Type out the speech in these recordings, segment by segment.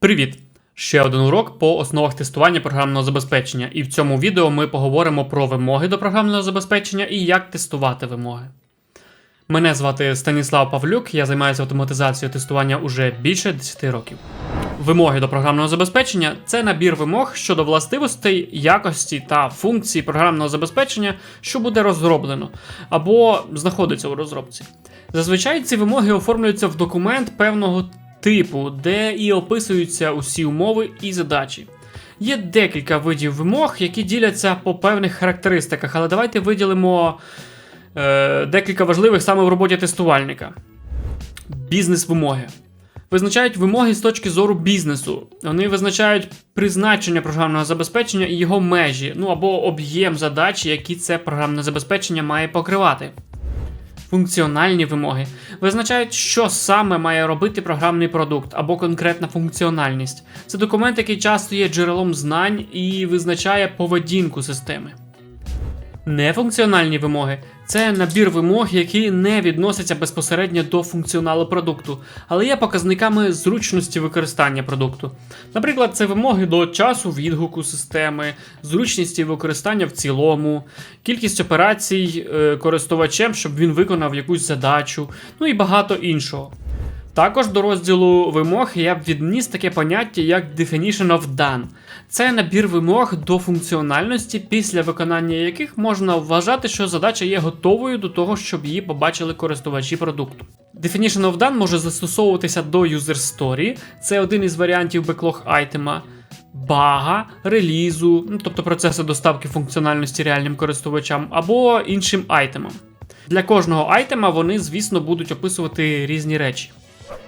Привіт! Ще один урок по основах тестування програмного забезпечення. І в цьому відео ми поговоримо про вимоги до програмного забезпечення і як тестувати вимоги. Мене звати Станіслав Павлюк, я займаюся автоматизацією тестування уже більше 10 років. Вимоги до програмного забезпечення це набір вимог щодо властивостей, якості та функцій програмного забезпечення, що буде розроблено або знаходиться у розробці. Зазвичай ці вимоги оформлюються в документ певного типу, де і описуються усі умови і задачі. Є декілька видів вимог, які діляться по певних характеристиках, але давайте виділимо е, декілька важливих саме в роботі тестувальника. Бізнес-вимоги. Визначають вимоги з точки зору бізнесу. Вони визначають призначення програмного забезпечення і його межі, ну або об'єм задач, які це програмне забезпечення має покривати. Функціональні вимоги визначають, що саме має робити програмний продукт або конкретна функціональність. Це документ, який часто є джерелом знань і визначає поведінку системи. Нефункціональні вимоги це набір вимог, які не відносяться безпосередньо до функціоналу продукту, але є показниками зручності використання продукту. Наприклад, це вимоги до часу відгуку системи, зручності використання в цілому, кількість операцій е, користувачем, щоб він виконав якусь задачу, ну і багато іншого. Також до розділу вимог я б відніс таке поняття як Definition of Done. Це набір вимог до функціональності, після виконання яких можна вважати, що задача є готовою до того, щоб її побачили користувачі продукту. Definition of Done може застосовуватися до User Story, це один із варіантів беклог айтема, бага, релізу, ну, тобто процесу доставки функціональності реальним користувачам, або іншим айтемам. Для кожного айтема вони, звісно, будуть описувати різні речі.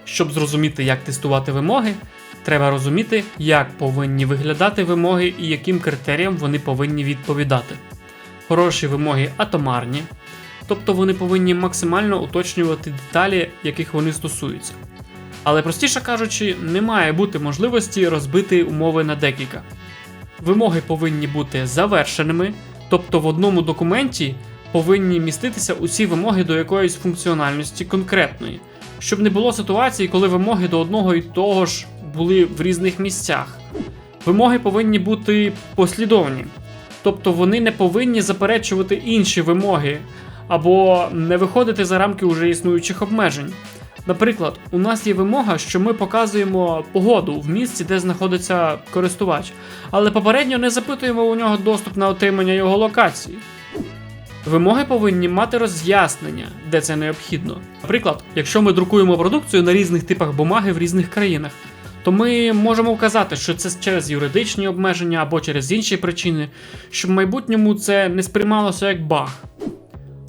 Щоб зрозуміти, як тестувати вимоги, треба розуміти, як повинні виглядати вимоги і яким критеріям вони повинні відповідати. Хороші вимоги атомарні, тобто вони повинні максимально уточнювати деталі, яких вони стосуються. Але простіше кажучи, не має бути можливості розбити умови на декілька. Вимоги повинні бути завершеними, тобто в одному документі повинні міститися усі вимоги до якоїсь функціональності конкретної щоб не було ситуації, коли вимоги до одного і того ж були в різних місцях. Вимоги повинні бути послідовні, тобто вони не повинні заперечувати інші вимоги або не виходити за рамки уже існуючих обмежень. Наприклад, у нас є вимога, що ми показуємо погоду в місці, де знаходиться користувач, але попередньо не запитуємо у нього доступ на отримання його локації. Вимоги повинні мати роз'яснення, де це необхідно. Наприклад, якщо ми друкуємо продукцію на різних типах бумаги в різних країнах, то ми можемо вказати, що це через юридичні обмеження або через інші причини, щоб в майбутньому це не сприймалося як баг.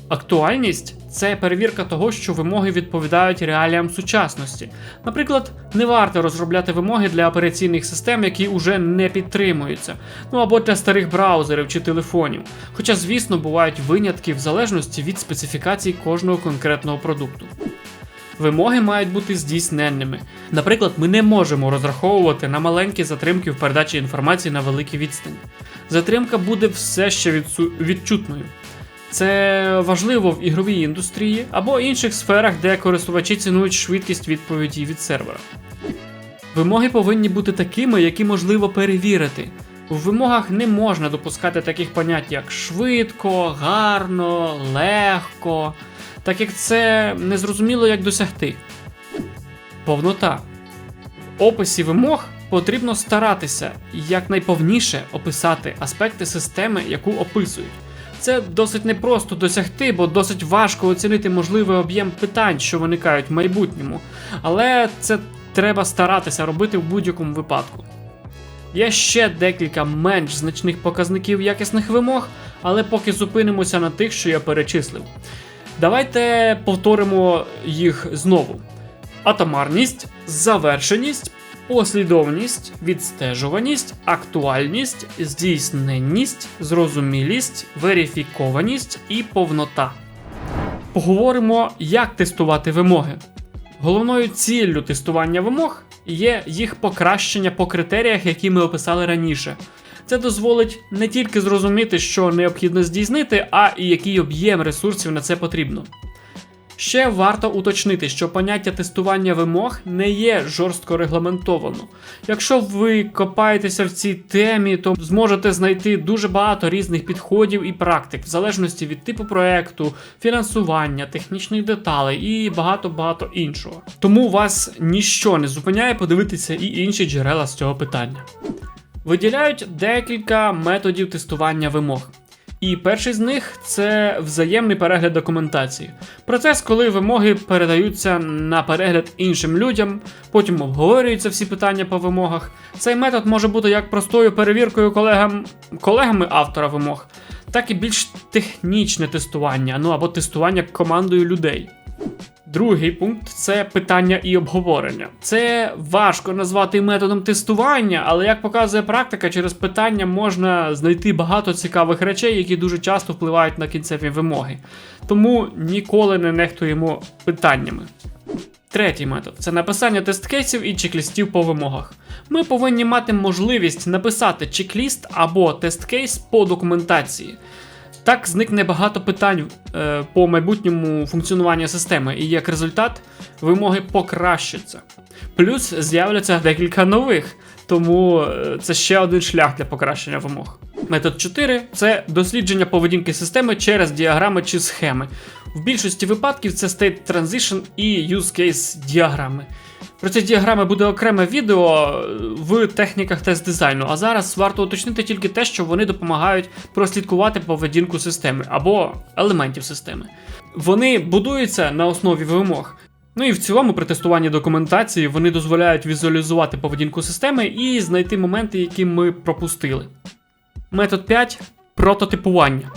Актуальність це перевірка того, що вимоги відповідають реаліям сучасності. Наприклад, не варто розробляти вимоги для операційних систем, які вже не підтримуються, ну або для старих браузерів чи телефонів. Хоча, звісно, бувають винятки в залежності від специфікацій кожного конкретного продукту. Вимоги мають бути здійсненними. Наприклад, ми не можемо розраховувати на маленькі затримки в передачі інформації на великій відстані. Затримка буде все ще відсу... відчутною. Це важливо в ігровій індустрії або інших сферах, де користувачі цінують швидкість відповіді від сервера. Вимоги повинні бути такими, які можливо перевірити. В вимогах не можна допускати таких понять, як швидко, гарно, легко, так як це незрозуміло як досягти. Повнота. В описі вимог потрібно старатися якнайповніше описати аспекти системи, яку описують. Це досить непросто досягти, бо досить важко оцінити можливий об'єм питань, що виникають в майбутньому. Але це треба старатися робити в будь-якому випадку. Є ще декілька менш значних показників якісних вимог, але поки зупинимося на тих, що я перечислив. Давайте повторимо їх знову: атомарність, завершеність, послідовність, відстежуваність, актуальність, здійсненність, зрозумілість, верифікованість і повнота. Поговоримо, як тестувати вимоги. Головною ціллю тестування вимог є їх покращення по критеріях, які ми описали раніше. Це дозволить не тільки зрозуміти, що необхідно здійснити, а і який об'єм ресурсів на це потрібно. Ще варто уточнити, що поняття тестування вимог не є жорстко регламентовано. Якщо ви копаєтеся в цій темі, то зможете знайти дуже багато різних підходів і практик, в залежності від типу проекту, фінансування, технічних деталей і багато-багато іншого. Тому вас ніщо не зупиняє подивитися і інші джерела з цього питання. Виділяють декілька методів тестування вимог. І перший з них це взаємний перегляд документації. Процес, коли вимоги передаються на перегляд іншим людям, потім обговорюються всі питання по вимогах. Цей метод може бути як простою перевіркою колегам, колегами автора вимог, так і більш технічне тестування, ну або тестування командою людей. Другий пункт це питання і обговорення. Це важко назвати методом тестування, але як показує практика, через питання можна знайти багато цікавих речей, які дуже часто впливають на кінцеві вимоги. Тому ніколи не нехтуємо питаннями. Третій метод це написання тест-кейсів і чек-лістів по вимогах. Ми повинні мати можливість написати чек-ліст або тест-кейс по документації. Так зникне багато питань е, по майбутньому функціонуванню системи, і як результат вимоги покращаться. Плюс з'являться декілька нових, тому е, це ще один шлях для покращення вимог. Метод 4 це дослідження поведінки системи через діаграми чи схеми. В більшості випадків це State Transition і Use Case діаграми. Про ці діаграми буде окреме відео в техніках тест дизайну. А зараз варто уточнити тільки те, що вони допомагають прослідкувати поведінку системи або елементів системи. Вони будуються на основі вимог. Ну і в цілому при тестуванні документації вони дозволяють візуалізувати поведінку системи і знайти моменти, які ми пропустили. Метод 5 прототипування.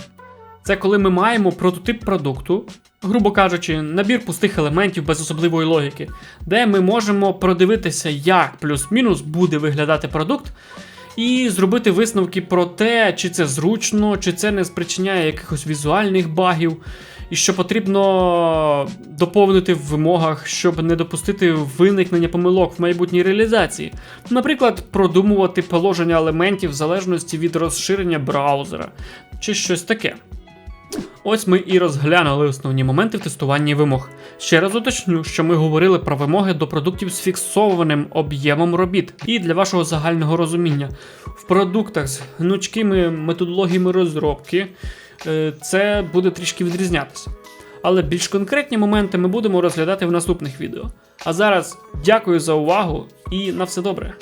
Це коли ми маємо прототип продукту, грубо кажучи, набір пустих елементів без особливої логіки, де ми можемо продивитися, як плюс-мінус буде виглядати продукт, і зробити висновки про те, чи це зручно, чи це не спричиняє якихось візуальних багів, і що потрібно доповнити в вимогах, щоб не допустити виникнення помилок в майбутній реалізації. Наприклад, продумувати положення елементів в залежності від розширення браузера, чи щось таке. Ось ми і розглянули основні моменти в тестуванні вимог. Ще раз уточню, що ми говорили про вимоги до продуктів з фіксованим об'ємом робіт. І для вашого загального розуміння, в продуктах з гнучкими методологіями розробки е, це буде трішки відрізнятися. Але більш конкретні моменти ми будемо розглядати в наступних відео. А зараз дякую за увагу і на все добре!